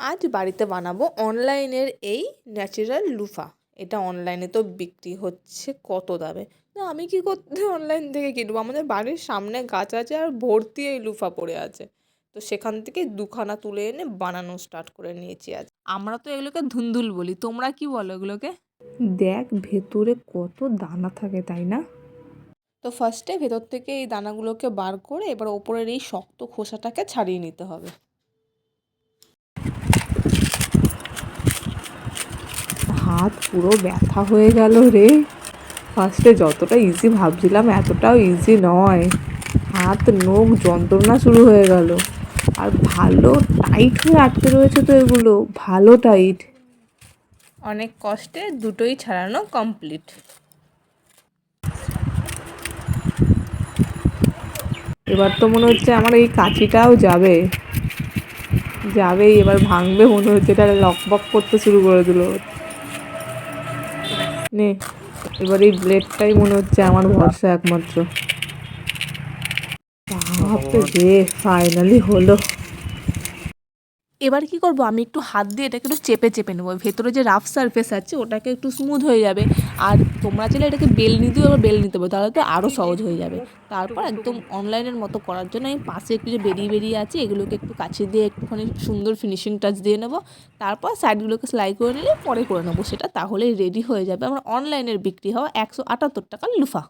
আজ বাড়িতে বানাবো অনলাইনের এই ন্যাচারাল লুফা। এটা অনলাইনে তো বিক্রি হচ্ছে কত দামে? তো আমি কী করতে অনলাইন থেকে কিনবো? আমাদের বাড়ির সামনে গাছ আছে আর ভর্তি এই লুফা পড়ে আছে। তো সেখান থেকে দুখানা তুলে এনে বানানো স্টার্ট করে নিয়েছি আজ। আমরা তো এগুলোকে ধুন্দুল বলি। তোমরা কি বলো এগুলোকে? দেখ ভেতরে কত দানা থাকে তাই না? তো ফার্স্টে ভেতর থেকে এই দানাগুলোকে বার করে এবার ওপরের এই শক্ত খোসাটাকে ছাড়িয়ে নিতে হবে। হাত পুরো ব্যথা হয়ে গেল রে। ফার্স্টে যতটা ইজি ভাবছিলাম এতটাও ইজি নয়। হাত নখ যন্ত্রণা শুরু হয়ে গেল। আর ভালো টাইট হয়ে আটকে রয়েছে তো এগুলো ভালো টাইট অনেক কষ্টে দুটোই ছাড়ানো কমপ্লিট এবার তো মনে হচ্ছে আমার এই কাঁচিটাও যাবে। যাবেই এবার ভাঙবে মনে হচ্ছে এটা লকবক করতে শুরু করে দিল। নে এবার এই ব্লেডটাই মনে হচ্ছে আমার ভরসা একমাত্র। ফাইনালি হলো। এবার কি করব? আমি একটু হাত দিয়ে এটাকে একটু চেপে চেপে নেব। ভেতরে যে রাফ সারফেস আছে, ওটাকে একটু স্মুথ হয়ে যাবে। আর তোমরা চাইলে এটাকে বেল নিতেও আবার বেল নিতে পারো, তাহলে তো আরও সহজ হয়ে যাবে। তারপর একদম অনলাইনের মতো করার জন্য আমি পাশে একটু যে বেরিয়ে বেরিয়ে আছে, এগুলোকে একটু কাছে দিয়ে একটুখানি সুন্দর ফিনিশিং টাচ দিয়ে নেব। তারপর সাইডগুলোকে সেলাই করে নিলে পরে করে নেব। সেটা তাহলেই রেডি হয়ে যাবে। আমার অনলাইনের বিক্রি হওয়া একশো আটাত্তর টাকার লুফা।